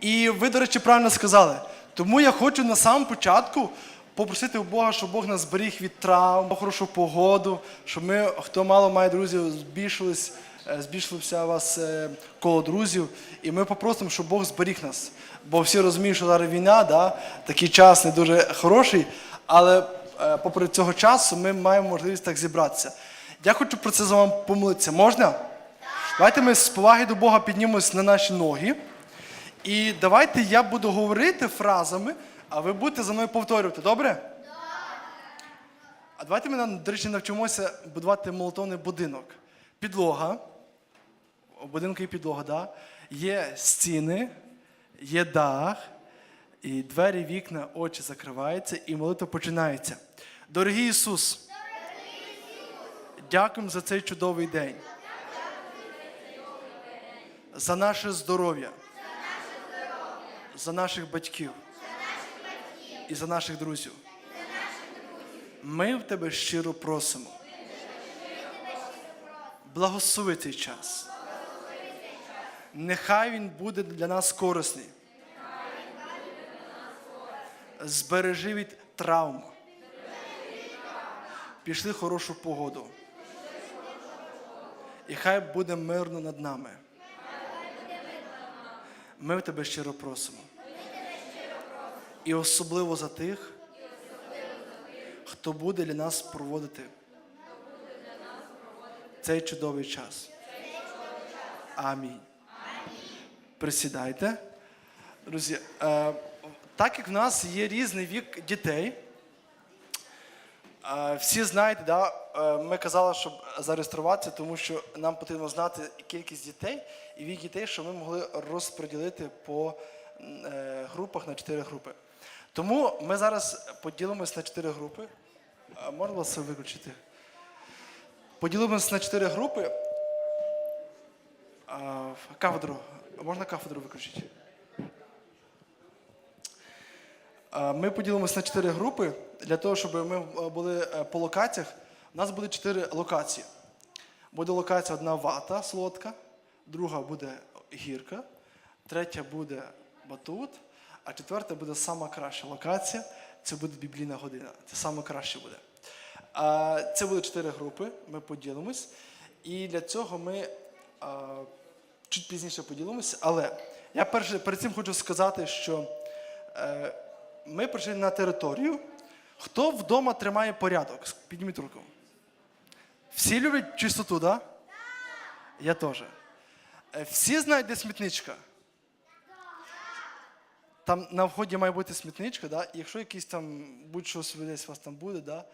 І ви, до речі, правильно сказали. Тому я хочу на самому початку попросити у Бога, щоб Бог нас зберіг від травм, хорошу погоду, щоб ми, хто мало має друзів, збільшились, е, збільшилося у вас е, коло друзів. І ми попросимо, щоб Бог зберіг нас. Бо всі розуміють, що зараз війна, да? такий час не дуже хороший, але е, попри цього часу ми маємо можливість так зібратися. Я хочу про це з вами помолитися. Можна? Давайте ми з поваги до Бога піднімемось на наші ноги. І давайте я буду говорити фразами, а ви будете за мною повторювати, добре? А давайте ми, до речі, навчимося будувати молотовний будинок. Підлога. У будинку є підлога, да? є стіни, є дах, і двері, вікна, очі закриваються, і молитва починається. Дорогий Ісус, дякуємо за цей чудовий день. За наше здоров'я за наших батьків і за наших друзів. Ми в тебе щиро просимо. Благослови цей час. Нехай він буде для нас корисний. Збережи від травм. Пішли хорошу погоду. І хай буде мирно над нами. Ми тебе щиро просимо. І особливо за тих, хто буде для нас проводити цей чудовий час. Амінь. Присідайте. Друзі, е, так як в нас є різний вік дітей, всі знаєте, да, е, ми казали, щоб зареєструватися, тому що нам потрібно знати кількість дітей і вік дітей, щоб ми могли розподілити по е, групах на чотири групи. Тому ми зараз поділимось на чотири групи. Можна вас виключити? Поділимось на чотири групи. Кафедру. Можна кафедру виключити? А, Ми поділимося на чотири групи для того, щоб ми е, були е, по локаціях. У нас буде чотири локації. Буде локація одна вата солодка, друга буде гірка, третя буде батут, а четверта буде сама краща локація. Це буде біблійна година. Це саме краще буде. Це буде чотири групи, ми поділимось. І для цього ми чуть пізніше поділимося. Але я перед цим хочу сказати, що е, ми прийшли на територію. Хто вдома тримає порядок? Підніміть руку. Всі люблять чистоту, так? Да? Я теж. Е, Всі знають, де смітничка? Там на вході має бути смітничка, да? і якщо якийсь там будь-що десь у вас там буде, да?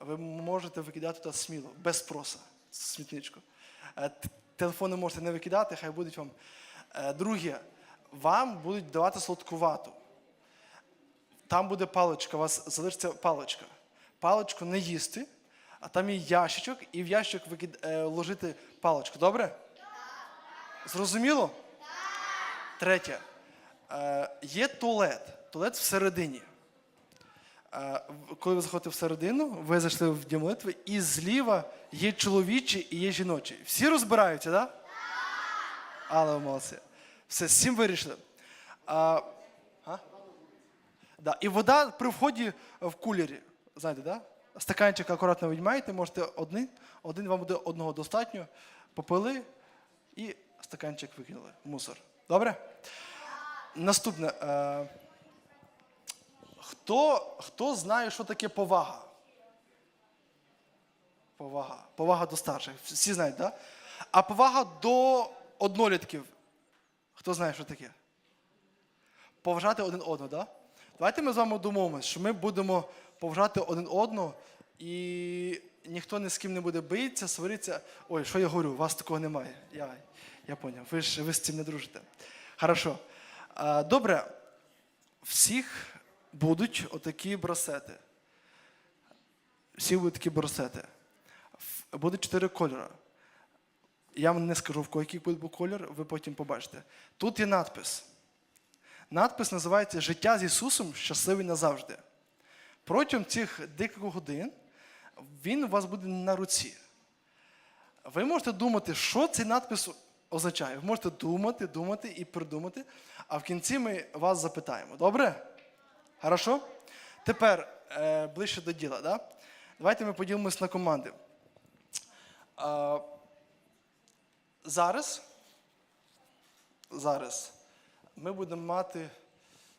ви можете викидати туди сміло, без спроса, смітничку. Е, Телефони можете не викидати, хай будуть вам. Е, Друге, вам будуть давати солодкувату. Там буде паличка, у вас залишиться паличка. Паличку не їсти, а там є ящичок, і в ящик викид... е, ложити паличку. Добре? Зрозуміло? Третє. Е, є туалет. Туалет всередині. Е, коли ви заходите всередину, ви зайшли в дім молитви, і зліва є чоловічі і є жіночі. Всі розбираються, так? Да? Але молодці. Все, з вирішили. Да. І вода при вході в кулері. Знаєте, да? Стаканчик акуратно відьмаєте, можете один, один вам буде одного достатньо. Попили і стаканчик викинули мусор. Добре? Наступне. Е, хто, хто знає, що таке повага? Повага. Повага до старших. Всі знають, так? Да? А повага до однолітків. Хто знає, що таке? Поважати один одного, так? Да? Давайте ми з вами домовимося, що ми будемо поважати один одного і ніхто ні з ким не буде битися, сваритися. Ой, що я говорю, у вас такого немає. Я, я поняв, ви ж ви з цим не дружите. Хорошо. Добре, всіх будуть отакі брасети. Всі будуть такі брасети. Буде чотири кольори. Я вам не скажу, в який буде кольор, ви потім побачите. Тут є надпис. Надпис називається Життя з Ісусом щасливий назавжди. Протягом цих декількох годин він у вас буде на руці. Ви можете думати, що цей надпис означає. Ви можете думати, думати і придумати, а в кінці ми вас запитаємо. Добре? Хорошо? Тепер е, ближче до діла. Да? Давайте ми поділимось на команди. А, зараз, зараз ми будемо мати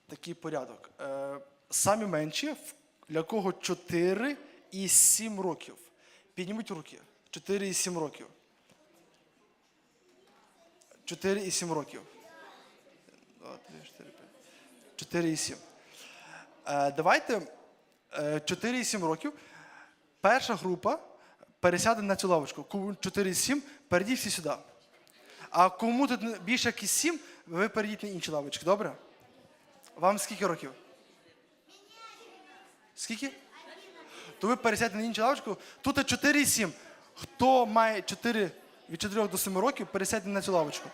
такий порядок. Е, самі менші, для кого 4 і 7 років. Підніміть руки. 4 і 7 років. 4 і 7 років. 2, 3, 4, 5. 4 і 7. Е, давайте е, 4 і 7 років. Перша група пересяде на цю лавочку. Кому 4 і 7, перейдіть всі сюди. А кому тут більше як і 7, ви перейдіть на інші лавочки, добре? Вам скільки років? Скільки? То ви пересядьте на іншу лавочку. Тут 4-7. Хто має 4 від 4 до 7 років, пересядьте на цю лавочку.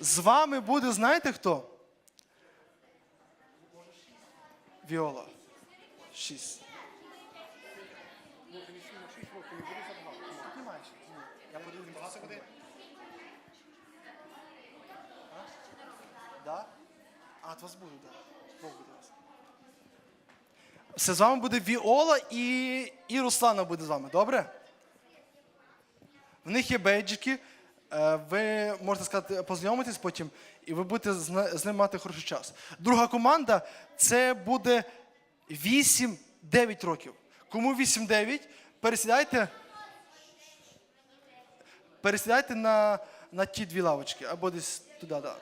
З вами буде, знаєте хто? Віола. 6. Я подивлюсь, багато буде. Да? А, от вас буде, так. Бог буде вас. Все з вами буде Віола і, і Руслана буде з вами, добре? В них є бейджики. е, Ви можете сказати, познайомитись потім, і ви будете з ним мати хороший час. Друга команда це буде 8-9 років. Кому 8-9, пересідайте. Пересідайте на, на ті дві лавочки, або десь туди, да.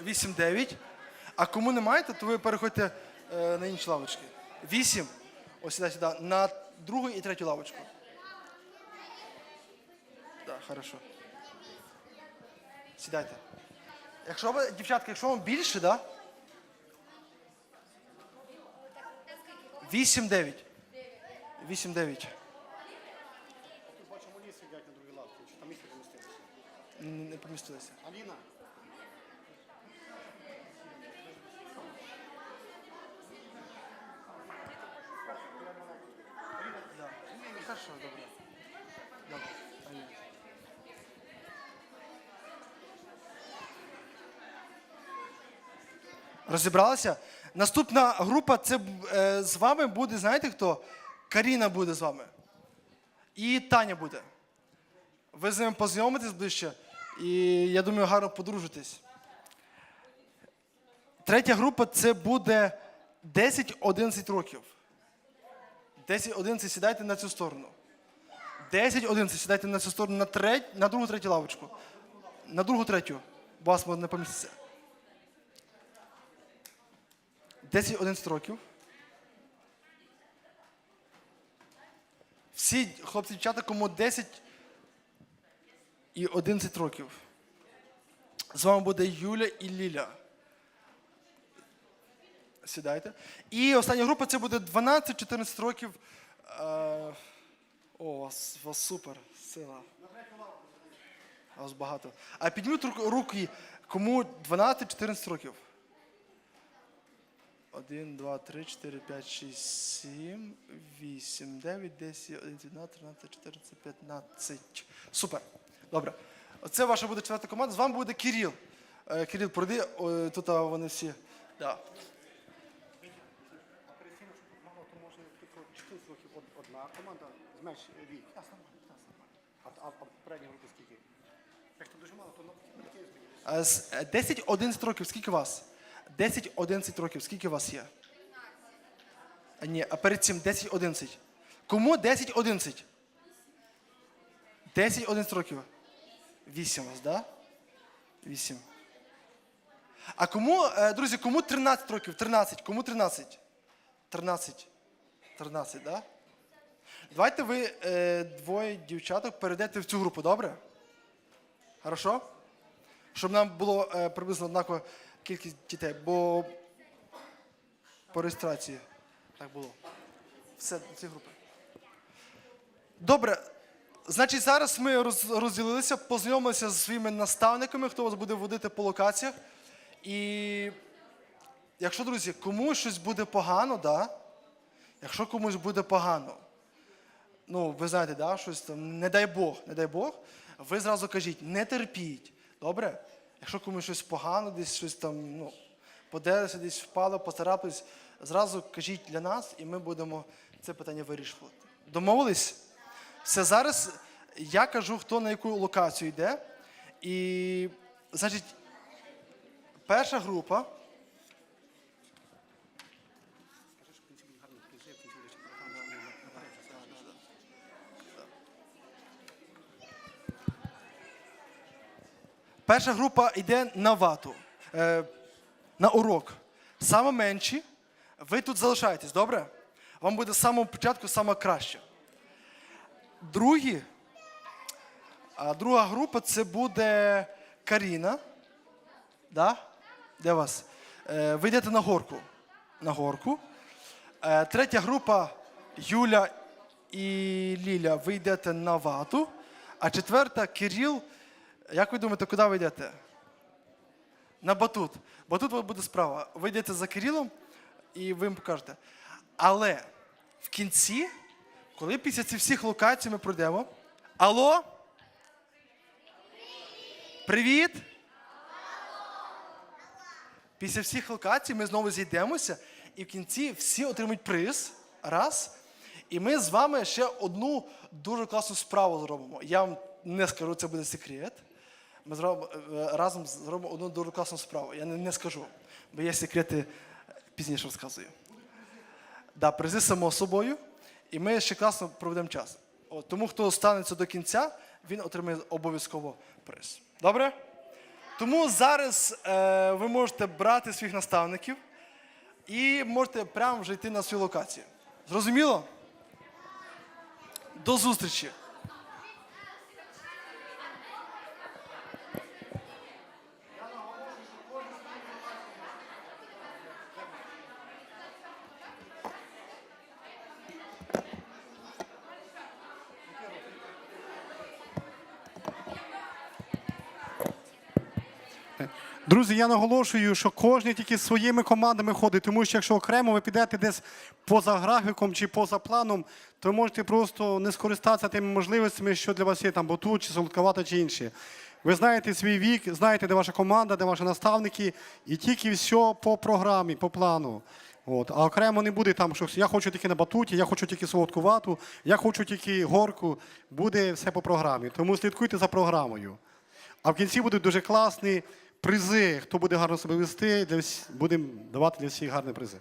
8-9. А кому не маєте, то ви переходьте е, на інші лавочки. 8. Ось сюди, сюди. На другу і третю лавочку. Так, хорошо. Сідайте. Якщо ви, дівчатка, якщо вам більше, да? 8-9. 8-9. Тут бачимо ліс сидять на другій лавці, чи там місце помістилося. Не помістилися. Аліна, Да. Хорошо, добре. Добре. Розібралися? Наступна група це е, з вами буде, знаєте хто? Каріна буде з вами. І Таня буде. Ви з ними познайомитесь ближче, і я думаю, гарно подружитесь. Третя група це буде 10-11 років. 10-11 сідайте на цю сторону. 10-11 сідайте на цю сторону на, треть, на другу третю лавочку. На другу третю. Вас не поміститься. 10-11 років. Всі хлопці дівчата, кому 10 і 11 років. З вами буде Юля і Ліля. Сідайте. І остання група це буде 12-14 років. Е, О, вас, вас супер, сила. Вас багато. А підніміть рук- руки, кому 12-14 років. 1, 2, 3, 4, 5, 6, 7, 8, 9, 10, 11, 12, 13, 14, 15. Супер. Добре. Оце ваша буде четверта команда. З вами буде Кирил. Е, Кирил, пройди, тут вони всі. Да. 26 років одна команда зменш вік. А, а, а передні групи скільки? Як то дуже мало, то ну, е, е, на 10-11 років скільки вас? 10-11 років скільки вас є? 13. ні, а перед цим 10-11. Кому 10-11? 10-11 років. 8 вас, да? 8. А кому, друзі, кому 13 років? 13. Кому 13? 13. 13, да? Давайте ви е, двоє дівчаток перейдете в цю групу, добре? Хорошо? Щоб нам було е, приблизно однакова кількість дітей, бо по реєстрації так було. Все, ці групи. Добре. Значить, зараз ми роз- розділилися, познайомилися з своїми наставниками, хто вас буде водити по локаціях. І якщо, друзі, комусь щось буде погано, да? Якщо комусь буде погано, ну, ви знаєте, да, щось там, не дай Бог, не дай Бог, ви зразу кажіть, не терпіть. Добре? Якщо комусь щось погано, десь щось там, ну, подерлися, десь впало, поцарапались, зразу кажіть для нас, і ми будемо це питання вирішувати. Домовились? Все зараз я кажу, хто на яку локацію йде. І, значить, перша група. Скажи, що в кінці буде гарний призи, в кінці буде ще програма. Перша група йде на вату, е, на урок. Саме менші, ви тут залишаєтесь, добре? Вам буде з самого початку саме краще. Другі, друга група це буде Каріна. Да? Де вас? Е, ви йдете на горку. На горку. Е, третя група Юля і Ліля, ви йдете на вату. А четверта Кирил. Як ви думаєте, куди ви йдете? На батут. Батут буде справа. Ви йдете за Кирилом і ви їм покажете. Але в кінці, коли після цих всіх локацій ми пройдемо. Алло? Привіт! Після всіх локацій ми знову зійдемося, і в кінці всі отримують приз. Раз. І ми з вами ще одну дуже класну справу зробимо. Я вам не скажу, це буде секрет. Ми зробимо, е, разом зробимо одну дуже класну справу. Я не, не скажу, бо є секрети е, пізніше розказую. Да, призи само собою, і ми ще класно проведемо час. От, тому хто останеться до кінця, він отримає обов'язково приз. Добре? Тому зараз е, ви можете брати своїх наставників і можете прямо вже йти на свою локацію. Зрозуміло? До зустрічі! Друзі, я наголошую, що кожен тільки своїми командами ходить, тому що якщо окремо ви підете десь поза графіком чи поза планом, то можете просто не скористатися тими можливостями, що для вас є там ботут, чи солодковата, чи інші. Ви знаєте свій вік, знаєте, де ваша команда, де ваші наставники, і тільки все по програмі, по плану. От. А окремо не буде там, що я хочу тільки на батуті, я хочу тільки солодку вату, я хочу тільки горку. Буде все по програмі. Тому слідкуйте за програмою. А в кінці будуть дуже класні призи. Хто буде гарно себе вести, для всі- будемо давати для всіх гарні призи.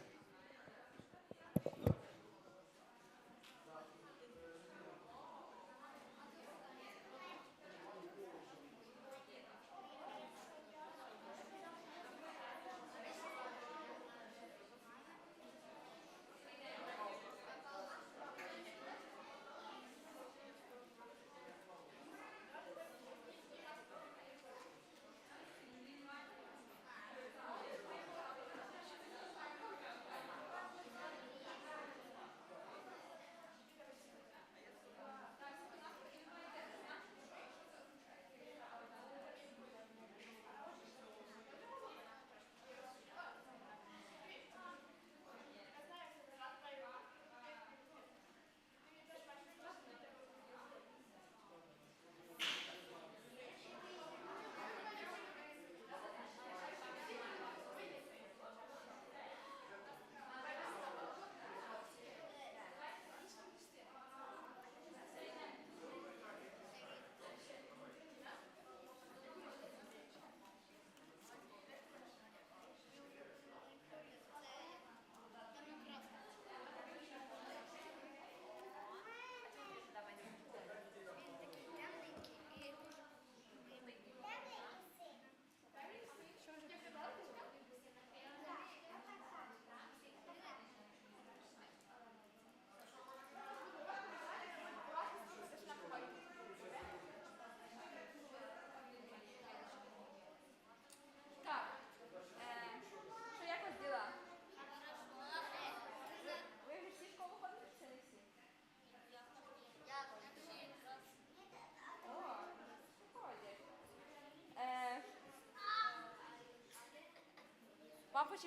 Ходять. Е, Вам хоч і